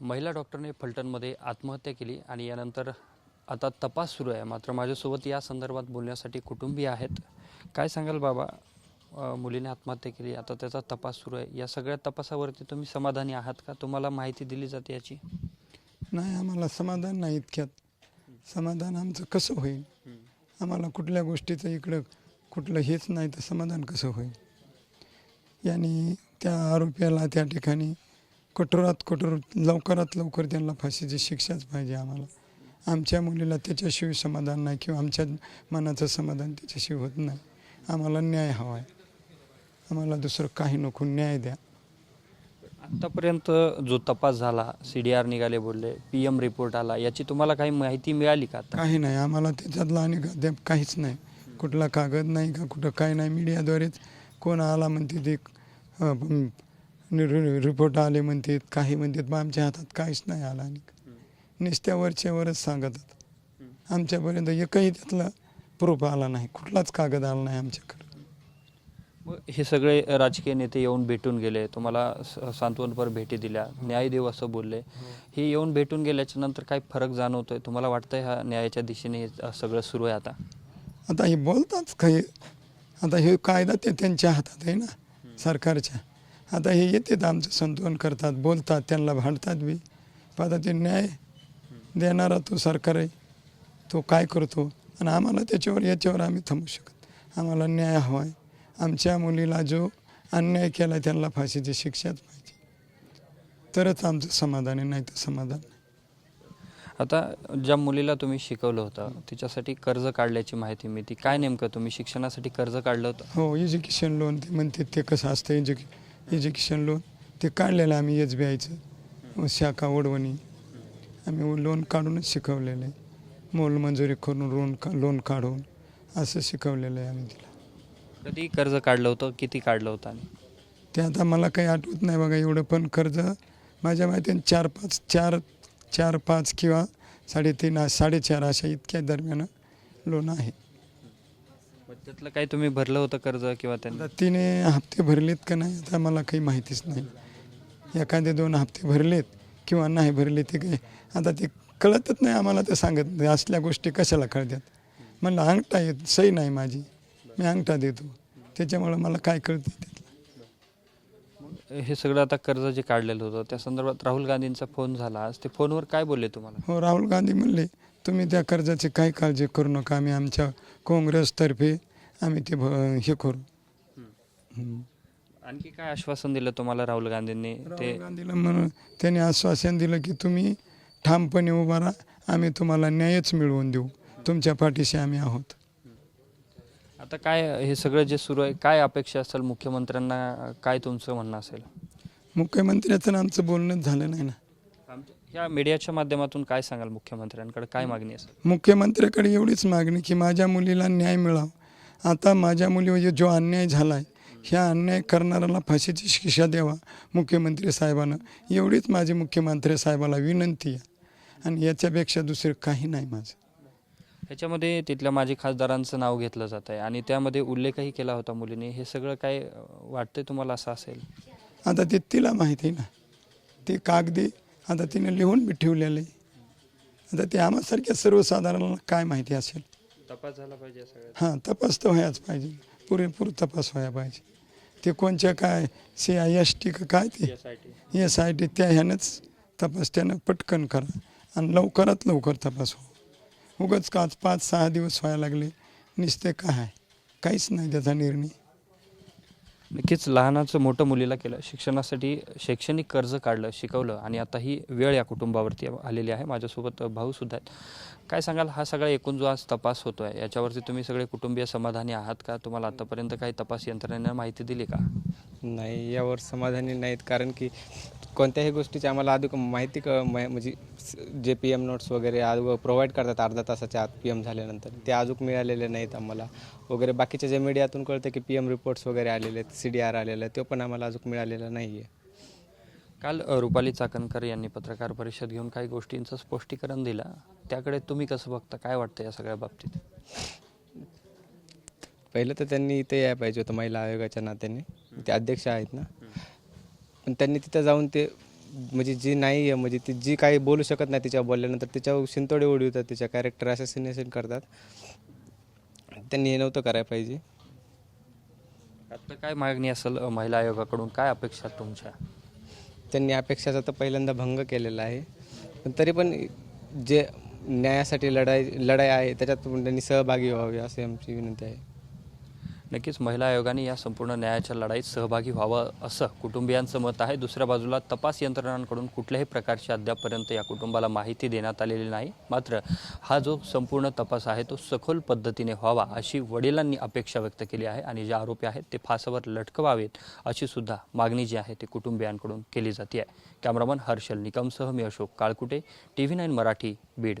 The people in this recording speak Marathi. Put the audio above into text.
महिला डॉक्टरने फलटणमध्ये आत्महत्या केली आणि यानंतर आता तपास सुरू आहे. मात्र माझ्यासोबत या संदर्भात बोलण्यासाठी कुटुंबीय आहेत. काय सांगाल बाबा? मुलीने आत्महत्या केली आता त्याचा तपास सुरू आहे. या सगळ्या तपासावरती तुम्ही समाधानी आहात का? तुम्हाला माहिती दिली जाते याची? नाही आम्हाला समाधान नाही इतक्यात. समाधान आमचं कसं होईल? आम्हाला कुठल्या गोष्टीचं इकडं कुठलं हेच नाही तर समाधान कसं होईल? याने त्या आरोपीला त्या ठिकाणी कठोरात कठोर लवकरात लवकर त्यांना फाशीची शिक्षाच पाहिजे आम्हाला. आमच्या मुलीला त्याच्याशिवाय समाधान नाही किंवा आमच्या मनाचं समाधान त्याच्याशिवाय होत नाही. आम्हाला न्याय हवा आहे आम्हाला दुसरं काही नको न्याय द्या. आत्तापर्यंत जो तपास झाला सी डी आर निघाले बोलले पी एम रिपोर्ट आला याची तुम्हाला काही माहिती मिळाली का आता? काही नाही आम्हाला त्याच्यातलं आणि अद्याप काहीच नाही. कुठला कागद नाही का कुठं काय नाही मीडियाद्वारेच कोण आला म्हणते ते अं, रिपोर्ट आले म्हणतात काही म्हणतात पण आमच्या हातात काहीच नाही आला. आणि नुसत्या वरच्या वरच सांगतात. आमच्यापर्यंत एकही त्यातला प्रूफ आला नाही. कुठलाच कागद आला नाही आमच्याकडे. मग हे सगळे राजकीय नेते येऊन भेटून गेले. तुम्हाला सांत्वनपर भेटी दिल्या. न्याय देऊ असं बोलले. हे येऊन भेटून गेल्याच्यानंतर काही फरक जाणवतोय? तुम्हाला वाटतंय हा न्यायाच्या दिशेने हे सगळं सुरू आहे आता? आता हे बोलताच काही आता हे कायदा ते त्यांच्या हातात आहे ना सरकारच्या. आता हे येतात आमचं संतोलन करतात बोलतात त्यांना भांडतात बी. पण आता ते न्याय देणारा तो सरकार आहे तो काय करतो? आणि आम्हाला त्याच्यावर याच्यावर आम्ही थांबू शकत आम्हाला न्याय हवा आहे. आमच्या मुलीला जो अन्याय केला त्यांना फाशीची शिक्षाच पाहिजे. तरच आमचं समाधान आहे नाही तर समाधान नाही. आता ज्या मुलीला तुम्ही शिकवलं होतं तिच्यासाठी कर्ज काढल्याची माहिती मिळते. काय नेमकं तुम्ही शिक्षणासाठी कर्ज काढलं होतं? हो एज्युकेशन लोन ते म्हणते ते कसं असतं एज्युके एज्युकेशन लोन ते काढलेलं आम्ही एस बी आयचं शाखा वडवणी आम्ही लोन काढूनच शिकवलेलं आहे. मोलमजुरी करून लोन का लोन काढून असं शिकवलेलं आहे आम्ही तिला. कधी कर्ज काढलं होतं? किती काढलं होतं ते आता मला काही आठवत नाही बघा एवढं पण कर्ज माझ्या माहितीने चार पाच चार चार पाच किंवा साडेतीन साडेचार अशा इतक्या दरम्यान लोन आहे. मग त्यातलं काही तुम्ही भरलं होतं कर्ज किंवा त्यांना? आता तिने हप्ते भरलेत का नाही आता मला काही माहितीच नाही. एखादे दोन हप्ते भरलेत किंवा नाही भरले ते काही आता ते कळतच नाही आम्हाला ते सांगत नाही. असल्या गोष्टी कशाला कळतात? म्हणलं अंगठा येत सही नाही माझी. मी अंगठा देतो. त्याच्यामुळं मला काय कळतं त्यातलं? हे सगळं आता कर्ज जे काढलेलं होतं त्या संदर्भात राहुल गांधींचा फोन झाला. आज ते फोनवर काय बोलले तुम्हाला? हो राहुल गांधी म्हणले तुम्ही त्या कर्जाची काही काळजी करू नका. आम्ही आमच्या काँग्रेसतर्फे आम्ही ते भ- हे करू. हम्म. आणखी काय आश्वासन दिलं तुम्हाला राहुल गांधींनी? ते राहुल गांधीला म्हणून त्याने आश्वासन दिलं की तुम्ही ठामपणे उभा राहा आम्ही तुम्हाला न्यायच मिळवून देऊ. तुमच्या पाठीशी आम्ही आहोत. आता काय हे सगळं जे सुरू आहे काय अपेक्षा असेल मुख्यमंत्र्यांना? काय तुमचं म्हणणं असेल? मुख्यमंत्र्याचं आणि आमचं बोलणंच झालं नाही ना. या मीडियाच्या माध्यमातून काय सांगाल मुख्यमंत्र्यांकडे? काय मागणी असेल? मुख्यमंत्र्याकडे एवढीच मागणी की माझ्या मुलीला न्याय मिळावा. आता माझ्या मुलीवर जो अन्याय झाला आहे ह्या अन्याय करणाऱ्याला फाशीची शिक्षा द्यावा मुख्यमंत्री साहेबांना. एवढीच माझी मुख्यमंत्री साहेबाला विनंती आहे. आणि याच्यापेक्षा दुसरं काही नाही माझं. ह्याच्यामध्ये तिथल्या माजी खासदारांचं नाव घेतलं जात आहे आणि त्यामध्ये उल्लेखही केला होता मुलीने. हे सगळं काय वाटतंय तुम्हाला असं असेल? आता ते तिला माहिती आहे ना. ते कागदी आता तिने लिहून बी ठेवलेलं आहे. आता ते आम्हासारख्या सर्वसाधारणाला काय माहिती असेल? तपास झाला पाहिजे हां तपास तर व्हायच पाहिजे. पुरेपूर तपास व्हायला पाहिजे. ते कोणच्या काय सी आय एस टी का काय ते? एस आय टी त्या ह्यानंच तपास त्यानं पटकन करा. आणि लवकरात लवकर तपास हो उगाच का आज पाच सहा दिवस व्हायला लागले? नुसते काय? काहीच नाही त्याचा निर्णय. नक्कीच लहानाचं मोठं मुलीला केलं शिक्षणासाठी शैक्षणिक कर्ज काढलं शिकवलं आणि आता ही वेळ या कुटुंबावरती आलेली आहे. माझ्यासोबत भाऊसुद्धा आहेत. काय सांगाल? हा सगळा एकूण जो आज तपास होतो आहे याच्यावरती तुम्ही सगळे कुटुंबीय समाधानी आहात का? तुम्हाला आतापर्यंत काही तपास यंत्रणेनं माहिती दिली का? नाही यावर समाधानी नाहीत. कारण की कोणत्याही गोष्टीची आम्हाला अजून माहिती क मा- म्हणजे जे पी एम नोट्स वगैरे अजून प्रोव्हाइड करतात अर्धा तासाच्या आत पी एम झाल्यानंतर ते अजून मिळालेले नाहीत आम्हाला. वगैरे बाकीच्या जे मीडियातून कळतं की पी एम रिपोर्ट्स वगैरे आलेले आहेत सी डी आर आलेला आहे तो पण आम्हाला अजून मिळालेला नाही आहे काल अ, रुपाली चाकणकर यांनी पत्रकार परिषद घेऊन काही गोष्टींचं स्पष्टीकरण दिलं. त्याकडे तुम्ही कसं बघता? काय वाटतं या सगळ्या बाबतीत? पहिलं तर त्यांनी इथे यायला पाहिजे होतं महिला आयोगाच्या नात्याने. ते अध्यक्ष आहेत ना. पण त्यांनी तिथं जाऊन ते म्हणजे जी नाही आहे म्हणजे ती जी काही बोलू शकत नाही तिच्या बोलल्यानंतर तिच्यावर शिंतोडे उडवतात तिच्या कॅरेक्टर असॅसिनेशन करतात. त्यांनी हे नव्हतं करायला पाहिजे. आता काय मागणी असेल महिला आयोगाकडून? काय अपेक्षा आहेत तुमच्या? त्यांनी अपेक्षाचा तर पहिल्यांदा भंग केलेला आहे. पण तरी पण जे न्यायासाठी लढाई लढाई आहे त्याच्यात पण त्यांनी सहभागी व्हावे असे आमची विनंती आहे. नक्कीच महिला आयोगाने या संपूर्ण न्यायाच्या लढाईत सहभागी व्हावं असं कुटुंबियांचं मत आहे. दुसऱ्या बाजूला तपास यंत्रणांकडून कुठल्याही प्रकारची अद्यापपर्यंत या कुटुंबाला माहिती देण्यात आलेली नाही. मात्र हा जो संपूर्ण तपास आहे तो सखोल पद्धतीने व्हावा अशी वडिलांनी अपेक्षा व्यक्त केली आहे आणि जे आरोपी आहेत ते फासावर लटकवावेत अशी सुद्धा मागणी जी आहे ती कुटुंबियांकडून केली जाते. आहे कॅमेरामन हर्षल निकमसह मी Ashok Kalkute T V nine Marathi Beed.